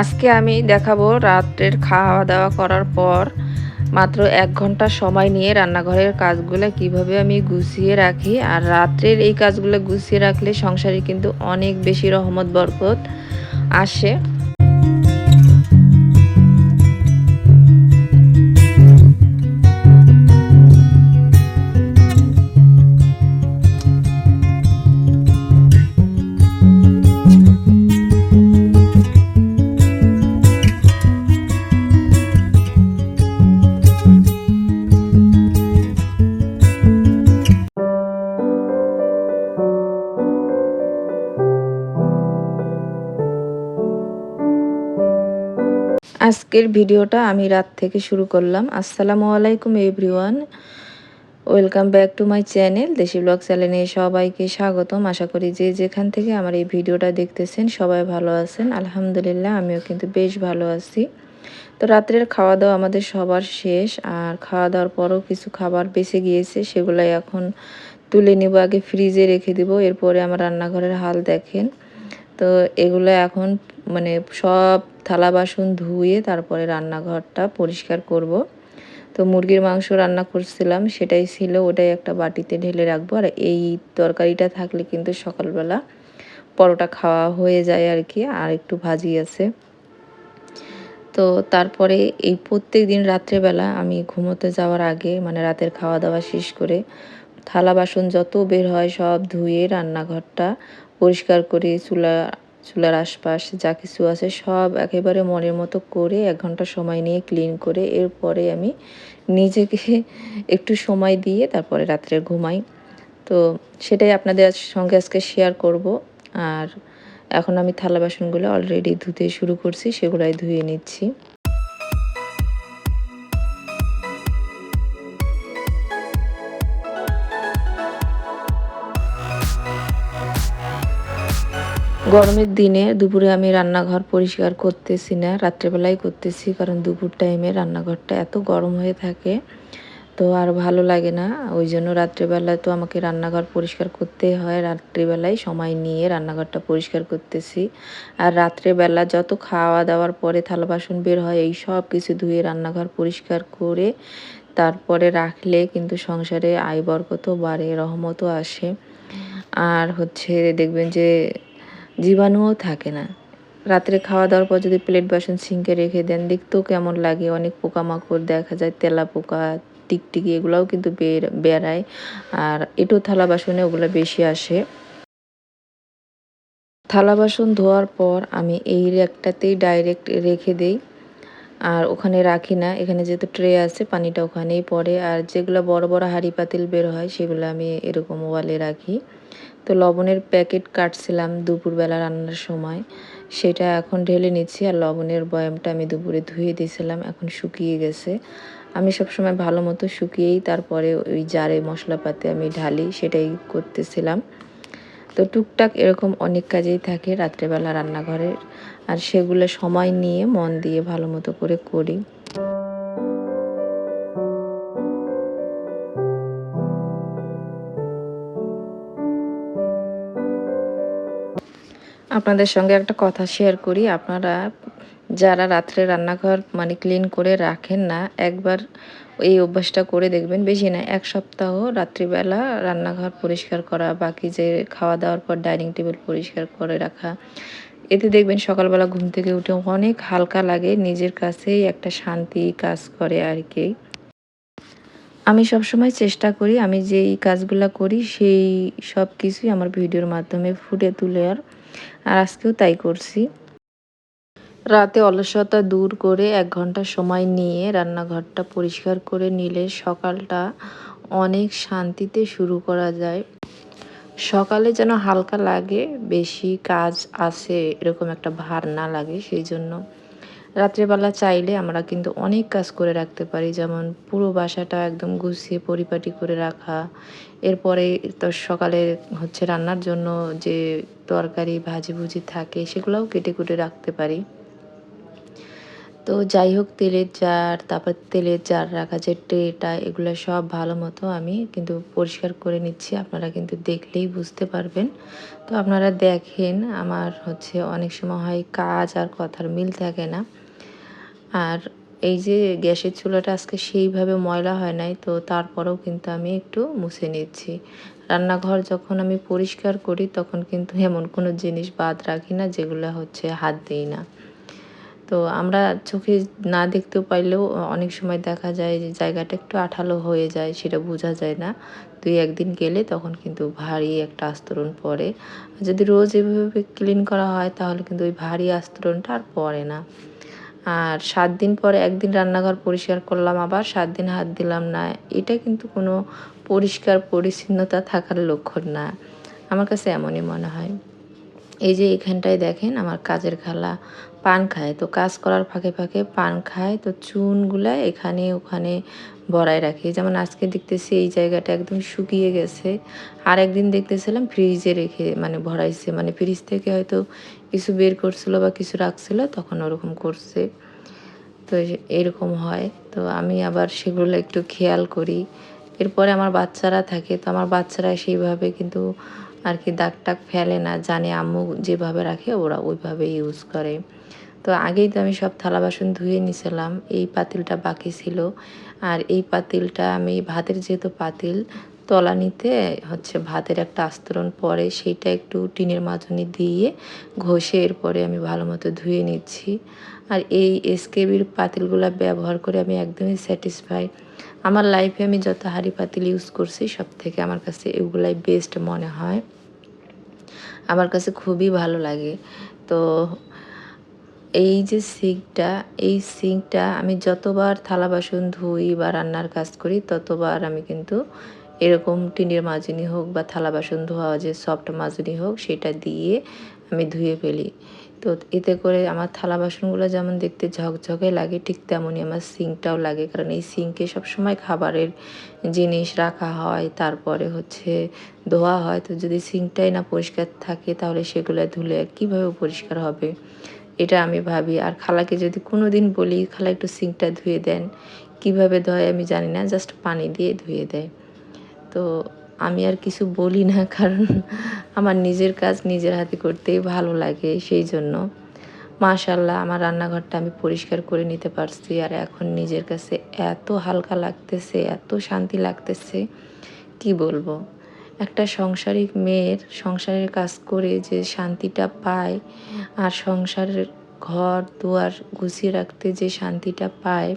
আজকে আমি দেখাবো রাত্রের খাওয়া দাওয়া করার পর মাত্র এক ঘণ্টা সময় নিয়ে রান্নাঘরের কাজগুলো কীভাবে আমি গুছিয়ে রাখি। আর রাত্রের এই কাজগুলো গুছিয়ে রাখলে সংসারে কিন্তু অনেক বেশি রহমত, বরকত আসে। আজকের ভিডিওটা আমি রাত থেকে শুরু করলাম। আসসালামু আলাইকুম, everyone. Welcome back to my channel, desi blog চ্যানেলে সবাইকে স্বাগতম। আশা করি যে যেখান থেকে আমার এই ভিডিওটা দেখতেছেন, সবাই ভালো আছেন। আলহামদুলিল্লাহ, আমিও কিন্তু বেশ ভালো আছি। তো রাত্রের খাওয়া দাওয়া আমাদের সবার শেষ, আর খাওয়া দাওয়ার পরও কিছু খাবার বেঁচে গিয়েছে, সেগুলাই এখন তুলে নেব, আগে ফ্রিজে রেখে দিব। এরপরে আমার রান্নাঘরের হাল দেখেন। তো এগুলো এখন মানে সব থালা বাসন ধুয়ে তারপরে রান্নাঘরটা পরিষ্কার করব। তো মুরগির মাংস রান্না করছিলাম, সেটাই ছিল, ওটাই একটা বাটিতে ঢেলে রাখব। আর এই তরকারিটা থাকলে কিন্তু সকালবেলা পরোটা খাওয়া হয়ে যায় আর কি, আর একটু ভাজি আছে। তো তারপরে এই প্রত্যেক দিন রাত্রেবেলা আমি ঘুমোতে যাওয়ার আগে মানে রাতের খাওয়া দাওয়া শেষ করে থালা বাসন যত বের হয় সব ধুয়ে রান্নাঘরটা পরিষ্কার করে চুলা চুলার আশপাশ যা কিছু আছে সব একেবারে মনের মতো করে এক ঘণ্টা সময় নিয়ে ক্লিন করে এরপরে আমি নিজেকে একটু সময় দিয়ে তারপরে রাত্রে ঘুমাই। তো সেটাই আপনাদের সঙ্গে আজকে শেয়ার করব। আর এখন আমি থালা বাসনগুলো অলরেডি ধুতে শুরু করছি, সেগুলাই ধুয়ে নিচ্ছি। গরমের দিনে দুপুরে আমি রান্নাঘর পরিষ্কার করতেছি না রাত্রেবেলায় করতেছি কারণ দুপুর টাইমে রান্নাঘরটা এত গরম হয়ে থাকে তো আর ভালো লাগে না। ওই জন্য রাত্রেবেলায় তো আমাকে রান্নাঘর পরিষ্কার করতে হয় রাত্রিবেলায় সময় নিয়ে রান্নাঘরটা পরিষ্কার করতেছি। আর রাত্রেবেলা যত খাওয়া দাওয়ার পরে থালা বাসন বের হয়, এই সব কিছু ধুয়ে রান্নাঘর পরিষ্কার করে তারপরে রাখলে কিন্তু সংসারে আয় বরকত বাড়ে, রহমতও আসে। আর হচ্ছে দেখবেন যে জীবাণুও থাকে না। রাত্রে খাওয়া দাওয়ার পর যদি প্লেট বাসন সিঙ্কে রেখে দেন, দেখতেও কেমন লাগে। অনেক পোকামাকড় দেখা যায় তেলা পোকা টিকটিকি এগুলোও কিন্তু বেড়ায় আর এটো থালা বাসনে ওগুলো বেশি আসে। থালা বাসন ধোয়ার পর আমি এই র্যাকটাতেই ডাইরেক্ট রেখে দেই। আর ওখানে রাখি না। এখানে যেহেতু ট্রে আছে, পানিটা ওখানেই পড়ে। আর যেগুলো বড় বড় হাঁড়ি পাতিল বের হয়, সেগুলো আমি এরকম ওয়ালে রাখি। তো লবণের প্যাকেট কাটছিলাম দুপুরবেলা রান্নার সময়। সেটা এখন ঢেলে নিচ্ছি আর লবণের বয়ামটা আমি দুপুরে ধুয়ে দিয়েছিলাম, এখন শুকিয়ে গেছে। আমি সবসময় ভালো মতো শুকিয়েই তারপরে ওই জারে মশলাপাতি আমি ঢালি, সেটাই করতেছিলাম। তো টুকটাক এরকম অনেক কাজেই থাকে রাত্রেবেলা রান্নাঘরের, আর সেগুলো সময় নিয়ে মন দিয়ে ভালো মতো করে করি। আপনাদের সঙ্গে একটা কথা শেয়ার করি। আপনারা যারা রাত্রে রান্নাঘর মানে ক্লিন করে রাখেন না, একবার এই অভ্যাসটা করে দেখবেন। বেশি না, এক সপ্তাহ রাত্রিবেলা রান্নাঘর পরিষ্কার করা, বাকি যে খাওয়া দাওয়ার পর ডাইনিং টেবিল পরিষ্কার করে রাখা। এতে দেখবেন সকালবেলা ঘুম থেকে উঠে অনেক হালকা লাগে, নিজের কাছেই একটা শান্তি কাজ করে আর কি। আমি সবসময় চেষ্টা করি, আমি যেই কাজগুলো করি, সেই সব কিছুই আমার ভিডিওর মাধ্যমে ফুটে তুলে আর আর আজকেও তাই করছি। রাতে অলসতা দূর করে এক ঘণ্টা সময় নিয়ে রান্নাঘরটা পরিষ্কার করে নিলে সকালটা অনেক শান্তিতে শুরু করা যায়। সকালে যেন হালকা লাগে, বেশি কাজ আছে এরকম একটা ভার না লাগে, সেই জন্য রাত্রেবেলা চাইলে আমরা কিন্তু অনেক কাজ করে রাখতে পারি, যেমন পুরো বাসাটা একদম গুছিয়ে পরিপাটি করে রাখা। এরপরে তো সকালে হচ্ছে রান্নার জন্য যে তরকারি, ভাজি ভুজি থাকে, সেগুলোও কেটে কুটে রাখতে পারি। তো যাই হোক, তেলের জার, তারপর তেলের জার রাখা, যে ট্রেটা, এগুলো সব ভালো মতো আমি কিন্তু পরিষ্কার করে নিচ্ছি। আপনারা কিন্তু দেখলেই বুঝতে পারবেন। তো আপনারা দেখেন, আমার হচ্ছে অনেক সময় হয় কাজ আর কথার মিল থাকে না। আর এই যে গ্যাসের চুলাটা আজকে সেইভাবে ময়লা হয় নাই, তো তারপরেও কিন্তু আমি একটু মুছে নিচ্ছি। রান্নাঘর যখন আমি পরিষ্কার করি, তখন কিন্তু এমন কোনো জিনিস বাদ রাখি না, যেগুলো হচ্ছে হাত দিই না। তো আমরা চোখে না দেখতেও পাইলেও অনেক সময় দেখা যায় যে জায়গাটা একটু আঠালো হয়ে যায়, সেটা বোঝা যায় না। দুই একদিন গেলে তখন কিন্তু ভারী একটা আস্তরণ পড়ে। যদি রোজ এভাবে ক্লিন করা হয়, তাহলে কিন্তু ওই ভারী আস্তরণটা আর পড়ে না। আর সাত দিন পরে একদিন রান্নাঘর পরিষ্কার করলাম, আবার সাত দিন হাত দিলাম না। এটা কিন্তু কোনো পরিষ্কার পরিচ্ছন্নতা থাকার লক্ষণ না। আমার কাছে এমনই মনে হয়। এই যে এখানটায় দেখেন আমার কাজের খালা পান খায়, তো কাজ করার ফাঁকে ফাঁকে পান খায়, তো চুনগুলা এখানে ওখানে বড়াই রাখে। যেমন আজকে দেখতেছি এই জায়গাটা একদম শুকিয়ে গেছে। আর একদিন দেখতেছিলাম ফ্রিজে রেখে মানে ভরাইছে মানে ফ্রিজ থেকে হয়তো কিছু বের করছিল বা কিছু রাখছিল, তখন ওরকম করছে। তো এরকম হয়। তো আমি আবার সেগুলো একটু খেয়াল করি। এরপরে আমার বাচ্চারা থাকে, তো আমার বাচ্চারা সেইভাবে কিন্তু আর কি দাগ টাগ ফেলে না। জানে আম্মু যেভাবে রাখে, ওরা ওইভাবে ইউজ করে। তো আগেই তো আমি সব থালা বাসন ধুয়ে নিছিলাম। এই পাতিলটা বাকি ছিল। আর এই পাতিলটা আমি, ভাতের যেহেতু পাতিল তলানিতে হচ্ছে ভাতের একটা আস্তরণ পরে সেইটা একটু টিনের মাজনি দিয়ে ঘষে এরপরে আমি ভালো মতো ধুয়ে নিচ্ছি। আর এই এসকেবির পাতিলগুলো ব্যবহার করে আমি একদমই স্যাটিসফাই আমার লাইফে আমি যত হাঁড়ি পাতিল ইউজ করছি সব থেকে আমার কাছে এগুলাই বেস্ট মনে হয়। আমার কাছে খুবই ভালো লাগে। তো এই যে সিঙ্কটা, এই সিঙ্কটা আমি যতবার থালা বাসন ধুই বা রান্নার কাজ করি ততবার আমি কিন্তু এরকম টিনের মাজনি হোক বা থালা বাসন ধোয়া যে সফট মাজনি হোক সেটা দিয়ে আমি ধুয়ে ফেলি। তো এতে করে আমার থালা বাসনগুলো যেমন দেখতে ঝকঝকে লাগে, ঠিক তেমনই আমার সিঙ্কটাও লাগে। কারণ এই সিঙ্কে সবসময় খাবারের জিনিস রাখা হয়, তারপরে হচ্ছে ধোয়া হয়। তো যদি সিঙ্কটাই না পরিষ্কার থাকে তাহলে সেগুলো ধুলে কীভাবে পরিষ্কার হবে? এটা আমি ভাবি। আর খালাকে যদি কোনো দিন বলি, খালা একটু সিঙ্কটা ধুয়ে দেন। কীভাবে ধোয় আমি জানি না জাস্ট পানি দিয়ে ধুয়ে দেয়। তো আমি আর কিছু বলি না, কারণ আমার নিজের কাজ নিজের হাতে করতেই ভালো লাগে সেই জন্য। মাশাল্লাহ আমার রান্নাঘরটা আমি পরিষ্কার করে নিতে পারছি আর এখন নিজের কাছে এত হালকা লাগতেছে, এত শান্তি লাগতেছে, কি বলব? একটা সংসারিক মেয়ের সংসারের কাজ করে যে শান্তিটা পায় আর সংসারের ঘর দুয়ার গুছিয়ে রাখতে যে শান্তিটা পায়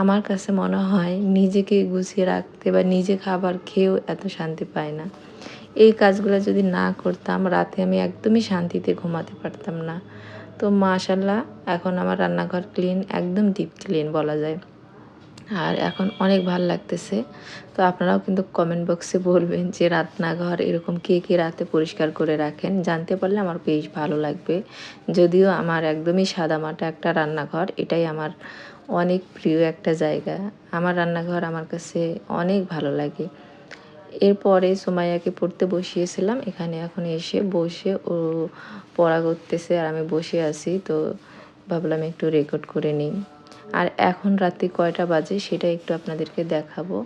আমার কাছে মনে হয় নিজেকে গুছিয়ে রাখতে বা নিজে খাবার খেয়েও এত শান্তি পায় না। এই কাজগুলো যদি না করতাম, রাতে আমি একদমই শান্তিতে ঘুমাতে পারতাম না। তো মাশাল্লাহ এখন আমার রান্নাঘর ক্লিন একদম ডিপ ক্লিন বলা যায়। আর এখন অনেক ভালো লাগতেছে। তো আপনারাও কিন্তু কমেন্ট বক্সে বলবেন যে রান্নাঘর এরকম কে কে রাতে পরিষ্কার করে রাখেন। জানতে পারলে আমার বেশ ভালো লাগবে। যদিও আমার একদমই সাদামাটা একটা রান্নাঘর, এটাই আমার অনেক প্রিয় একটা জায়গা। আমার রান্নাঘর আমার কাছে অনেক ভালো লাগে। এরপরে সোমাইয়াকে পড়তে বসিয়েছিলাম। এখানে এখন এসে বসে ও পড়া করতেছে আর আমি বসে আছি। তো ভাবলাম একটু রেকর্ড করে নিই। আর এখন রাত্রি কয়টা বাজে সেটা একটু আপনাদেরকে দেখাবো।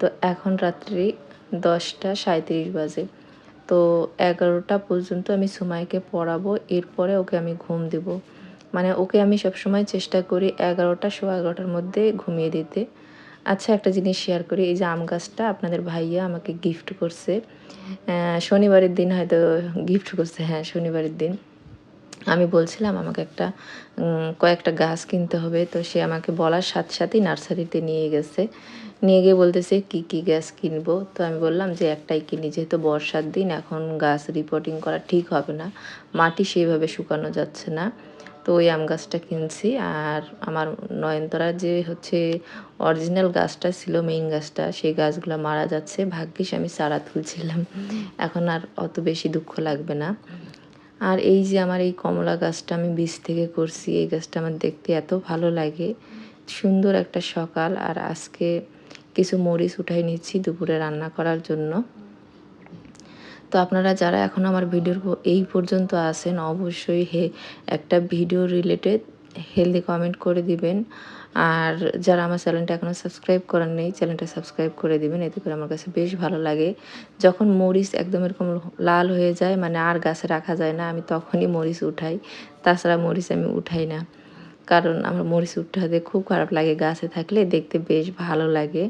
তো এখন রাত্রি দশটা সাঁত্রিশ বাজে। তো এগারোটা পর্যন্ত আমি সুমাইকে পড়াবো। এরপরে ওকে আমি ঘুম দেব। মানে ওকে আমি সবসময় চেষ্টা করি এগারোটা, সোয়া এগারোটার মধ্যে ঘুমিয়ে দিতে। আচ্ছা একটা জিনিস শেয়ার করি, এই যে আম গাছটা আপনাদের ভাইয়া আমাকে গিফট করছে। শনিবারের দিন হয়তো গিফট করছে হ্যাঁ শনিবারের দিন। আমি বলছিলাম, আমাকে একটা কয়েকটা গাছ কিনতে হবে। তো সে আমাকে বলার সাথে সাথেই নার্সারিতে নিয়ে গেছে। নিয়ে গিয়ে বলতেছে, কি কি গাছ কিনবো? তো আমি বললাম যে, একটাই কিনি, যেহেতু বর্ষার দিন, এখন গাছ রিপোর্টিং করা ঠিক হবে না। মাটি সেইভাবে শুকানো যাচ্ছে না। তো ওই আম গাছটা কিনছি। আর আমার নয়নতরা যে হচ্ছে অরিজিনাল গাছটা ছিল মেইন গাছটা, সেই গাছগুলো মারা যাচ্ছে। ভাগ্যিস আমি চারা তুলছিলাম। এখন আর অত বেশি দুঃখ লাগবে না। আর এই যে আমার এই কমলা গাছটা আমি বীজ থেকে করছি, এই গাছটা আমার দেখতে এত ভালো লাগে। সুন্দর একটা সকাল আর আজকে কিছু মরিচ উঠাই নিচ্ছি দুপুরে রান্না করার জন্য। তো আপনারা যারা এখন আমার ভিডিওর এই পর্যন্ত আসেন অবশ্যই হে, একটা ভিডিও রিলেটেড হেলদি কমেন্ট করে দিবেন। আর যারা আমার চ্যানেলটা এখনও সাবস্ক্রাইব করেন নেই, চ্যানেলটা সাবস্ক্রাইব করে দিবেন, এতে করে আমার কাছে বেশ ভালো লাগে। যখন মরিচ একদম এরকম লাল হয়ে যায় মানে আর গাছে রাখা যায় না, আমি তখনই মরিচ উঠাই। তাছাড়া মরিচ আমি উঠাই না, কারণ আমার মরিচ উঠাতে খুব খারাপ লাগে গাছে থাকলে, দেখতে বেশ ভালো লাগে।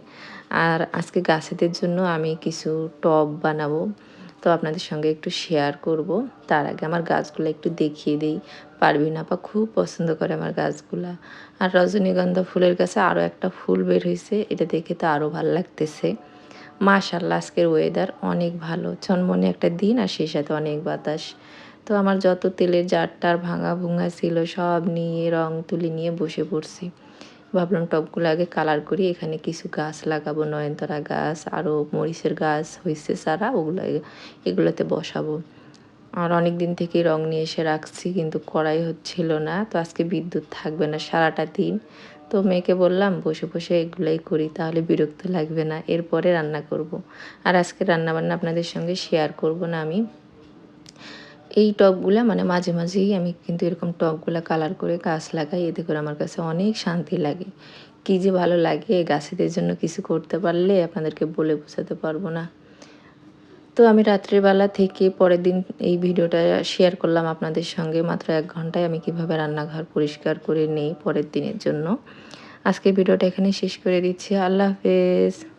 আর আজকে গাছেদের জন্য আমি কিছু টব বানাবো। তো আপনাদের সঙ্গে একটু শেয়ার করব। তার আগে আমার গাছগুলো একটু দেখিয়ে দিই। পারবি না আপা খুব পছন্দ করে আমার গাছগুলা। আর রজনীগন্ধা ফুলের কাছে আরও একটা ফুল বের হয়েছে এটা দেখে তো আরও ভালো লাগতেছে। মাশাল্লাহ আজকের ওয়েদার অনেক ভালো। চনমনে একটা দিন আর সেই সাথে অনেক বাতাস। তো আমার যত তেলের জারটার ভাঙা ভুঙা ছিল সব নিয়ে, রং তুলি নিয়ে বসে পড়ছি। ভাবলাম টবগুলো আগে কালার করি, এখানে কিছু গাছ লাগাবো, নয়নতারা গাছ আরও মরিচের গাছ হয়েছে সারা, ওগুলো এগুলোতে বসাবো। আর অনেক দিন থেকে রং নিয়ে এসে রাখছি, কিন্তু করাই হচ্ছিল না, তো আজকে বিদ্যুৎ থাকবে না সারাটা দিন। তো মেয়েকে বললাম, বসে বসে এগুলোই করি, তাহলে বিরক্ত লাগবে না, এরপরে রান্না করব। আর আজকে রান্নাবান্না আপনাদের সঙ্গে শেয়ার করব না আমি। এই টবগুলো মানে মাঝে মাঝেই আমি কিন্তু এরকম টবগুলো কালার করে গাছ লাগাই। এতে করে আমার কাছে অনেক শান্তি লাগে। কী যে ভালো লাগে গাছেদের জন্য কিছু করতে পারলে আপনাদেরকে বলে বোঝাতে পারব না। তো আমি রাত্রিবেলা থেকে পরের দিন এই ভিডিওটা শেয়ার করলাম আপনাদের সঙ্গে। মাত্র এক ঘন্টায় আমি কীভাবে রান্নাঘর পরিষ্কার করে নেই পরের দিনের জন্য। আজকে ভিডিওটা এখানে শেষ করে দিচ্ছি। আল্লাহ হাফেজ।